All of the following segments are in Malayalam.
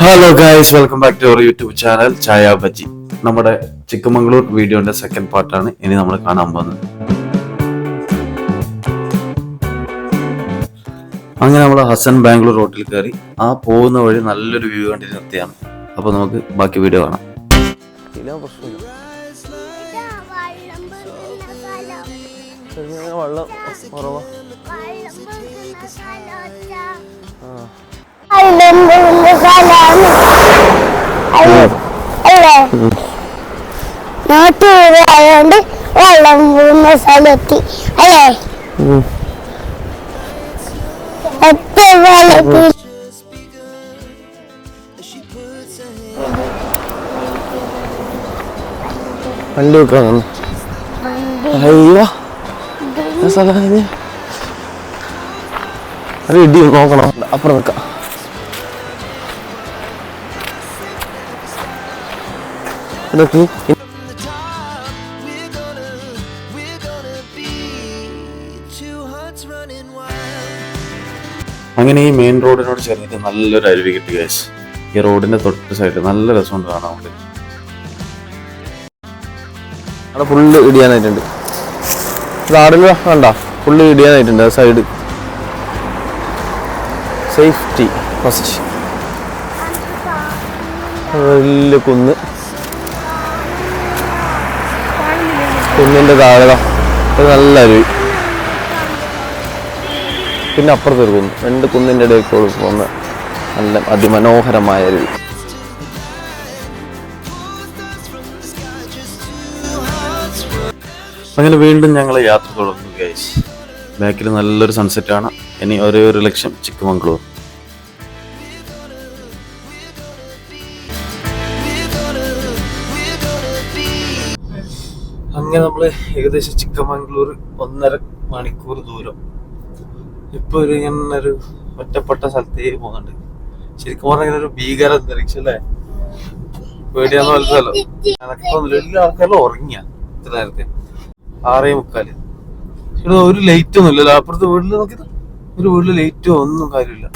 Hello guys welcome back to our YouTube channel ചായ ബജി നമ്മുടെ ചിക്കമംഗ്ലൂർ വീഡിയോന്റെ സെക്കൻഡ് പാർട്ടാണ് ഇനി നമ്മൾ കാണാൻ പോകുന്നത്. അങ്ങനെ നമ്മൾ ഹസൻ ബാംഗ്ലൂർ റോട്ടിൽ കയറി ആ പോകുന്ന വഴി നല്ലൊരു വ്യൂ കണ്ടി നിർത്തിയാണ്. അപ്പോൾ നമുക്ക് ബാക്കി വീഡിയോ കാണാം. വെള്ളം. കുറവാ. അല്ലേ? നോട്ട് ആയതുകൊണ്ട് വെള്ളം വീഴുന്ന സ്ഥലത്ത് അല്ലേ? എത്ര വെള്ളത്തിൽ? വണ്ടി വെക്കാൻ അയ്യോ. സ്ഥലം നോക്കണം. അപ്പുറം നിൽക്കാം. ഇതൊക്കെ അങ്ങനെ ഈ മെയിൻ റോഡിനോട് ചേർന്നിട്ട് നല്ലൊരു അരുവി കിട്ടി ഗൈസ് ഈ റോഡിന്റെ തൊട്ട് സൈഡിൽ നല്ല രസമുണ്ട് കാണാൻ വേണ്ടി. അവിടെ ഫുള്ള് ഇടിയാനായിട്ടുണ്ട്. ഗാർഡൻ വേണ്ട ഫുള്ള് ഇടിയാനായിട്ടുണ്ട് ആ സൈഡ് സേഫ്റ്റി ഫസ്റ്റ് വലിയ കുന്ന്. കുന്നിന്റെ താഴെ നല്ല അരുവി. പിന്നെ അപ്പുറത്ത് ഒരു കുന്ന്. രണ്ട് കുന്നിന്റെ ഇടയിൽ കൂടി പോകുന്ന നല്ല അതിമനോഹരമായ അരുവി. അങ്ങനെ വീണ്ടും ഞങ്ങൾ യാത്ര ഗൈസ് ബാക്കിൽ നല്ലൊരു സൺസെറ്റാണ് ഇനി ഒരേ ഒരു ലക്ഷ്യം ചിക്കമംഗ്ലൂർ. അങ്ങനെ നമ്മൾ ഏകദേശം ചിക്കമംഗ്ലൂർ ഒന്നര മണിക്കൂർ ദൂരം. ഇപ്പൊ ഒരു ഇങ്ങനെ ഒരു ഒറ്റപ്പെട്ട സ്ഥലത്തേക്ക് പോകുന്നുണ്ട് ശരിക്കും പറഞ്ഞാൽ ഒരു ഭീകര അന്തരീക്ഷം അല്ലേ? പേടിയാന്ന് മനസ്സിലല്ലോ എനക്കൊന്നുമില്ല എല്ലാ ആൾക്കാരും ഉറങ്ങിയ ഇത്ര നേരത്തെ. ആറേ മുക്കാൽ. ഇവിടെ ഒരു ലൈറ്റ് ഒന്നും ഇല്ലല്ലോ. അപ്പുറത്തെ വീട്ടിൽ നോക്കി ഒരു വീട്ടിൽ ലൈറ്റോ ഒന്നും കാര്യമില്ല.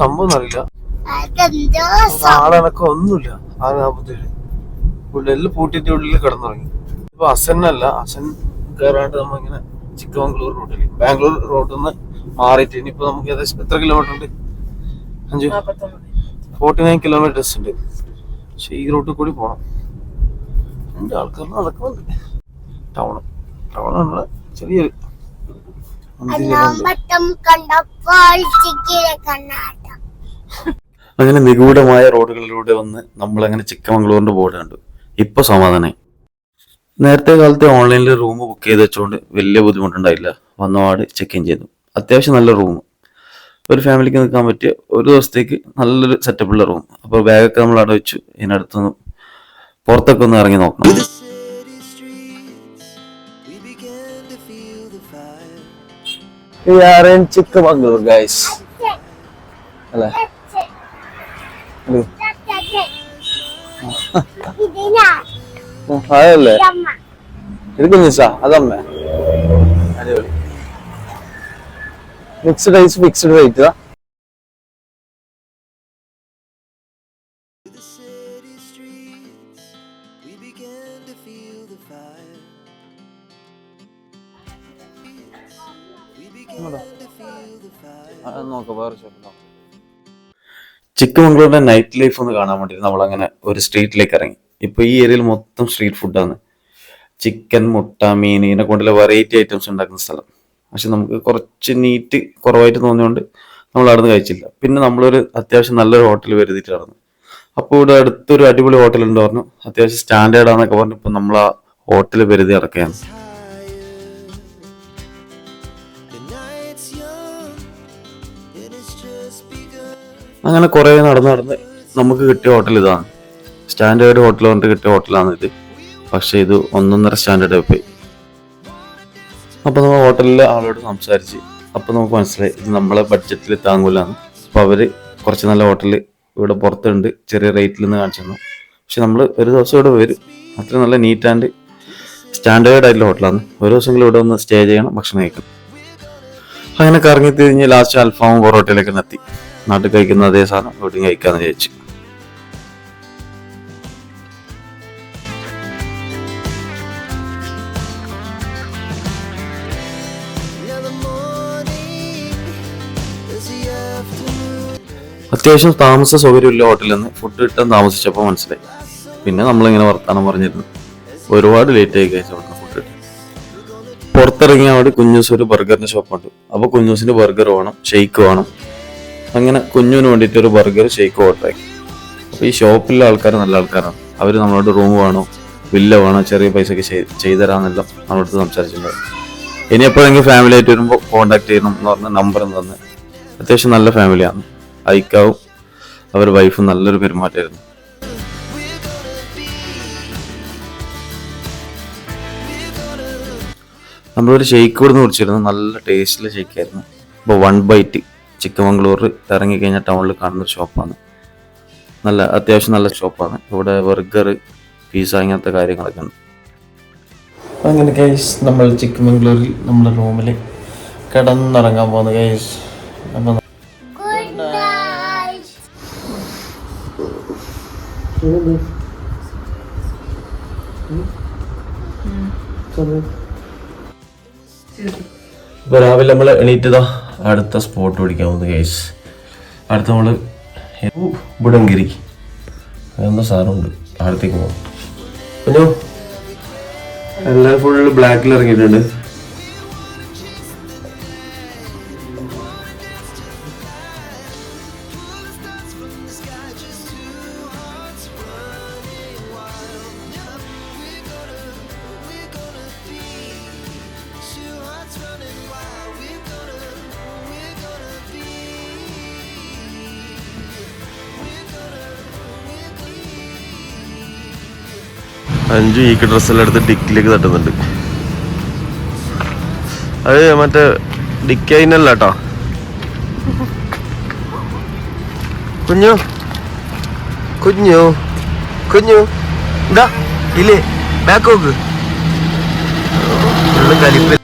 സംഭവം അറിയില്ല. ആളെ ഒന്നുമില്ല. ആറ് നാപ്പത്തേഴ്. ഉള്ളിൽ പൂട്ടിട്ട് ഉള്ളിൽ കിടന്നുറങ്ങി. ഇപ്പൊ അസന്നല്ല അസൻ കയറാണ്ട് നമ്മളിങ്ങനെ ചിക്കമംഗ്ലൂർ റോഡിൽ ബാംഗ്ലൂർ റോഡിൽ നിന്ന് മാറിയിട്ട് ഇനിയിപ്പോ നമുക്ക് ഏകദേശം എത്ര കിലോമീറ്റർ ഉണ്ട്? അഞ്ചു? ഫോർട്ടി നയൻ കിലോമീറ്റേഴ്സ് ഉണ്ട്. പക്ഷെ ഈ റൂട്ടിൽ കൂടി പോണം. രണ്ട് ആൾക്കാർ നടക്കുന്നുണ്ട്. ടൗൺ ടൗൺ നമ്മളെ ചെറിയൊരു അങ്ങനെ നിഗൂഢമായ റോഡുകളിലൂടെ വന്ന് നമ്മൾ അങ്ങനെ ചിക്കമംഗ്ലൂരിന്റെ ബോർഡ് കണ്ടു. ഇപ്പൊ സമാധാനായി. നേരത്തെ കാലത്തെ ഓൺലൈനിൽ റൂം ബുക്ക് ചെയ്ത് വെച്ചുകൊണ്ട് വലിയ ബുദ്ധിമുട്ടുണ്ടായില്ല. വന്നപാട് ചെക്ക് ഇൻ ചെയ്തു. അത്യാവശ്യം നല്ല റൂം ഒരു ഫാമിലിക്ക് നിൽക്കാൻ പറ്റിയ ഒരു ദിവസത്തേക്ക് നല്ലൊരു സെറ്റപ്പുള്ള റൂം അപ്പോൾ ബാഗൊക്കെ നമ്മൾ അവിടെ വെച്ചു. ഇതിനടുത്തൊന്ന് പുറത്തൊക്കെ ഒന്ന് ഇറങ്ങി നോക്കണം. We are in Chikmagalur, guys. അല്ലേ? ഇത്. അതല്ലേ? ഇത് കുഞ്ഞിസാ അതമ്മ. അടിപൊളി. മിക്സ്ഡ് റൈസ് ഫിക്സ്ഡ് റേറ്റ് ചിക്കമംഗ്ലൂരിന്റെ നൈറ്റ് ലൈഫ് ഒന്ന് കാണാൻ വേണ്ടി നമ്മൾ അങ്ങനെ ഒരു സ്ട്രീറ്റിലേക്ക് ഇറങ്ങി. ഇപ്പൊ ഈ ഏരിയയിൽ മൊത്തം സ്ട്രീറ്റ് ഫുഡാണ് ചിക്കൻ മുട്ട മീൻ ഇതിനെ കൊണ്ടുള്ള വെറൈറ്റി ഐറ്റംസ് ഉണ്ടാക്കുന്ന സ്ഥലം. പക്ഷെ നമുക്ക് കുറച്ച് നീറ്റ് കുറവായിട്ട് തോന്നിയോണ്ട് നമ്മൾ അവിടെ നിന്ന് കഴിച്ചില്ല. പിന്നെ നമ്മളൊരു അത്യാവശ്യം നല്ലൊരു ഹോട്ടൽ വരുത്തിയിട്ട് നടന്നു. അപ്പോൾ ഇവിടെ അടുത്തൊരു അടിപൊളി ഹോട്ടൽ ഉണ്ട് പറഞ്ഞു. അത്യാവശ്യം സ്റ്റാൻഡേർഡ് ആണെന്നൊക്കെ പറഞ്ഞു. ഇപ്പൊ നമ്മൾ ആ ഹോട്ടൽ വരുതി ഇറക്കുകയാണ് അങ്ങനെ കുറേ നടന്ന് നടന്ന് നമുക്ക് കിട്ടിയ ഹോട്ടൽ ഇതാണ്. സ്റ്റാൻഡേർഡ് ഹോട്ടൽ പറഞ്ഞിട്ട് കിട്ടിയ ഹോട്ടലാണ് ഇത്. പക്ഷെ ഇത് ഒന്നൊന്നര സ്റ്റാൻഡേർഡ് പോയി. അപ്പോൾ നമ്മൾ ഹോട്ടലിലെ ആളോട് സംസാരിച്ച് അപ്പോൾ നമുക്ക് മനസ്സിലായി ഇത് നമ്മളെ ബഡ്ജറ്റിൽ താങ്ങൂലാണ് അപ്പോൾ അവർ കുറച്ച് നല്ല ഹോട്ടൽ ഇവിടെ പുറത്തുണ്ട് ചെറിയ റേറ്റിൽ നിന്ന് കാണിച്ചു തന്നു. പക്ഷെ നമ്മൾ ഒരു ദിവസം ഇവിടെ വരും. അത്ര നല്ല നീറ്റ് ആൻഡ് സ്റ്റാൻഡേർഡ് ആയിട്ടുള്ള ഹോട്ടലാണ്. ഒരു ദിവസമെങ്കിലും ഇവിടെ ഒന്ന് സ്റ്റേ ചെയ്യണം ഭക്ഷണം കഴിക്കണം. അങ്ങനെ കറങ്ങി തിരിഞ്ഞ് ലാസ്റ്റ് അൽഫാമും പൊറോട്ടയിലേക്ക് എത്തി നാട്ടിൽ കഴിക്കുന്ന അതേ സാധനം ഇവിടെയും കഴിക്കാമെന്ന് വിചാരിച്ചു. അത്യാവശ്യം താമസ സൗകര്യമില്ല ഹോട്ടലിൽ നിന്ന് ഫുഡ് കിട്ടാൻ താമസിച്ചപ്പോൾ മനസ്സിലായി. പിന്നെ നമ്മളിങ്ങനെ വർത്താനം പറഞ്ഞിരുന്നു. ഒരുപാട് ലേറ്റ് ആയി കഴിച്ചു അവിടുന്ന് ഫുഡ് കിട്ടി. പുറത്തിറങ്ങിയ അവിടെ കുഞ്ഞൂസ് ഒരു ബർഗറിന്റെ ഷോപ്പുണ്ട് അപ്പോൾ കുഞ്ഞൂസിന് ബർഗർ വേണം ഷെയ്ക്ക് വേണം. അങ്ങനെ കുഞ്ഞുവിന് വേണ്ടിയിട്ട് ഒരു ബർഗർ ഷെയ്ക്ക് ഓർഡർ ആക്കി. അപ്പോൾ ഈ ഷോപ്പിലെ ആൾക്കാർ നല്ല ആൾക്കാരാണ്. അവർ നമ്മളോട് റൂം വേണോ വില്ല വേണോ ചെറിയ പൈസക്ക് ചെയ്തു തരാമെന്നെല്ലാം നമ്മളടുത്ത് സംസാരിച്ചിട്ടുണ്ടായിരുന്നു ഇനി എപ്പോഴെങ്കിലും ഫാമിലി ആയിട്ട് വരുമ്പോൾ കോൺടാക്ട് ചെയ്യണം എന്ന് പറഞ്ഞ നമ്പർ തന്ന്. അത്യാവശ്യം നല്ല ഫാമിലിയാണ് ഐക്കാവും. അവർ വൈഫും നല്ലൊരു പെരുമാറ്റമായിരുന്നു. നമ്മളൊരു ഷെയ്ക്ക് കൊടുന്ന് കുടിച്ചിരുന്നു. നല്ല ടേസ്റ്റിലെ ഷെയ്ക്കായിരുന്നു ഇപ്പോൾ വൺ ബൈറ്റ് ഇറങ്ങി ഇറങ്ങിക്കഴിഞ്ഞാൽ ടൗണിൽ കാണുന്ന ഒരു ഷോപ്പാണ് നല്ല അത്യാവശ്യം നല്ല ഷോപ്പാണ് ഇവിടെ ബർഗർ പിസ അങ്ങനത്തെ കാര്യങ്ങളൊക്കെ ഉണ്ട്. അങ്ങനെ ഗൈസ് നമ്മൾ ചിക്കമംഗ്ലൂരിൽ നമ്മുടെ റൂമിൽ കിടന്നിറങ്ങാൻ പോകുന്നു ഗൈസ് അപ്പം ഇപ്പോൾ രാവിലെ നമ്മൾ എണീറ്റതാ അടുത്ത സ്പോട്ട് പിടിക്കാൻ പോകുന്നു ഗൈസ് അടുത്ത നമ്മൾ ബുഡങ്കിരി എന്തോ സാറുണ്ട്? അടുത്തേക്ക് പോകാം എല്ലാം എല്ലാവരും ഫുള്ള് ബ്ലാക്കിൽ ഇറങ്ങിയിട്ടുണ്ട്. അഞ്ചു ഈക്ക് ഡ്രസ്സെല്ലാം എടുത്ത് ഡിക്കിലേക്ക് തട്ടുന്നുണ്ട്. അത് മറ്റേ ഡിക്കൈനല്ല കേട്ടോ കുഞ്ഞു. കുഞ്ഞു. കുഞ്ഞു. ഇതാ ഇല്ലേ? ബാക്ക് നോക്ക്. ഫുള്ള്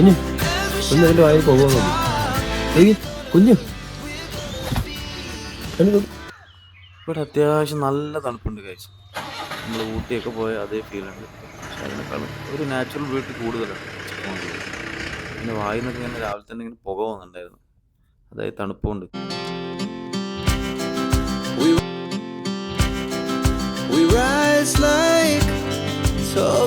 കുഞ്ഞു കുഞ്ഞു അതിന്റെ വായിൽ പോകുന്നു കുഞ്ഞു. ഇവിടെ അത്യാവശ്യം നല്ല തണുപ്പുണ്ട് കാഴ്ച നമ്മൾ ഊട്ടിയൊക്കെ പോയ അതേ ഫീൽ ഉണ്ട്. പക്ഷെ അതിനേക്കാളും ഒരു നാച്ചുറൽ ബ്യൂട്ടി കൂടുതലാണ്. പിന്നെ വായിൽ നിന്നൊക്കെ ഇങ്ങനെ രാവിലെ തന്നെ ഇങ്ങനെ പുക വന്നിട്ടുണ്ടായിരുന്നു. അതായത് തണുപ്പുണ്ട് We rise like tall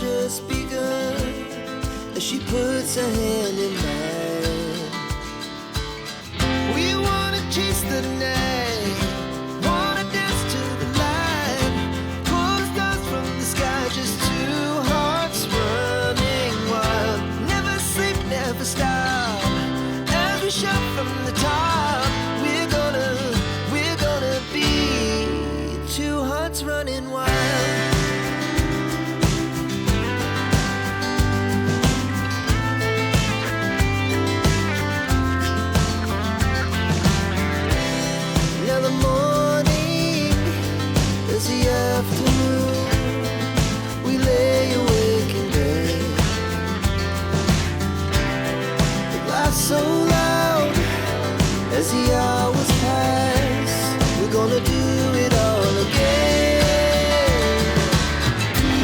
just begun as she puts her hand in mine. We wanna chase the night, wanna dance to the light, pull the stars from the sky, just two hearts running wild. Never sleep, never stop. We shout from the top, we're gonna, we're gonna be two hearts running wild. so loud as the hours pass. We're gonna do it all again.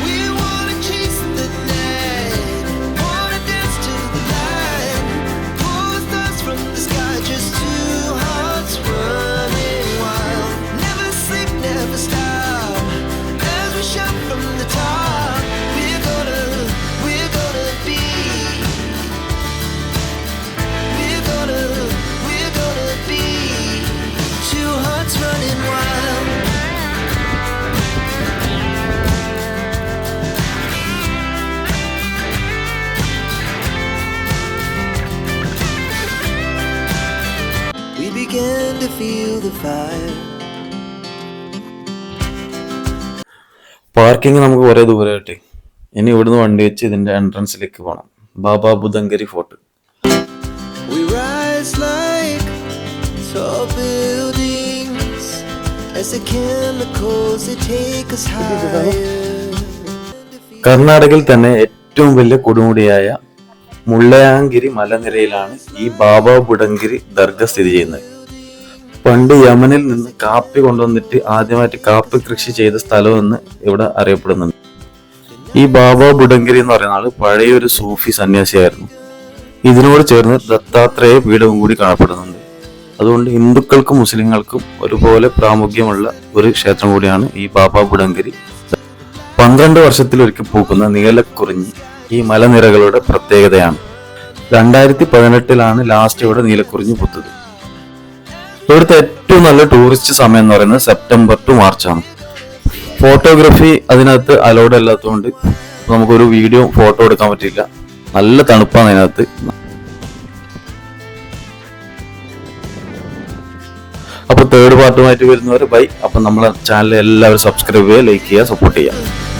We wanna chase the night, wanna dance to the light, pull the stars from the sky, just two hearts running wild. Never sleep, never stop. To feel the fire. Parking നമുക്ക് ഒരേ കിട്ടി ഇനി ഇവിടുന്ന് വണ്ടി വെച്ച് ഇതിന്റെ എൻട്രൻസിലേക്ക് പോകണം Baba Budangiri fort We rise like tall buildings as the chemicals they take us higher. കർണാടകയിൽ തന്നെ ഏറ്റവും വലിയ കൊടുമുടിയായ മുള്ളയാങ്കിരി മലനിരയിലാണ് ഈ ബാബാ ബുഡങ്കിരി ദർഗ സ്ഥിതി ചെയ്യുന്നത് പണ്ട് യമനിൽ നിന്ന് കാപ്പി കൊണ്ടുവന്നിട്ട് ആദ്യമായിട്ട് കാപ്പി കൃഷി ചെയ്ത സ്ഥലമെന്ന് ഇവിടെ അറിയപ്പെടുന്നുണ്ട്. ഈ ബാബ ബുഡങ്കിരി എന്ന് പറയുന്ന ആൾ പഴയൊരു സൂഫി സന്യാസിയായിരുന്നു. ഇതിനോട് ചേർന്ന് ദത്താത്രേയ പീഠവും കൂടി കാണപ്പെടുന്നുണ്ട്. അതുകൊണ്ട് ഹിന്ദുക്കൾക്കും മുസ്ലിങ്ങൾക്കും ഒരുപോലെ പ്രാമുഖ്യമുള്ള ഒരു ക്ഷേത്രം കൂടിയാണ് ഈ ബാബ ബുഡങ്കിരി പന്ത്രണ്ട് വർഷത്തിലൊരിക്കൽ പൂക്കുന്ന നീലക്കുറിഞ്ഞി ഈ മലനിരകളുടെ പ്രത്യേകതയാണ്. രണ്ടായിരത്തി പതിനെട്ടിലാണ് ലാസ്റ്റ് ഇവിടെ നീലക്കുറിഞ്ഞി പൂത്തത്. ഇവിടുത്തെ ഏറ്റവും നല്ല ടൂറിസ്റ്റ് സമയം എന്ന് പറയുന്നത് സെപ്റ്റംബർ ടു മാർച്ച് ആണ്. ഫോട്ടോഗ്രാഫി അതിനകത്ത് അലൗഡ് അല്ലാത്തതുകൊണ്ട് നമുക്കൊരു വീഡിയോ ഫോട്ടോ എടുക്കാൻ പറ്റില്ല നല്ല തണുപ്പാണ് അതിനകത്ത്. അപ്പൊ തേർഡ് പാർട്ടുമായിട്ട് വരുന്നവർ ബൈ അപ്പൊ നമ്മളെ ചാനൽ എല്ലാവരും സബ്സ്ക്രൈബ് ചെയ്യുക ലൈക്ക് ചെയ്യുക സപ്പോർട്ട് ചെയ്യുക.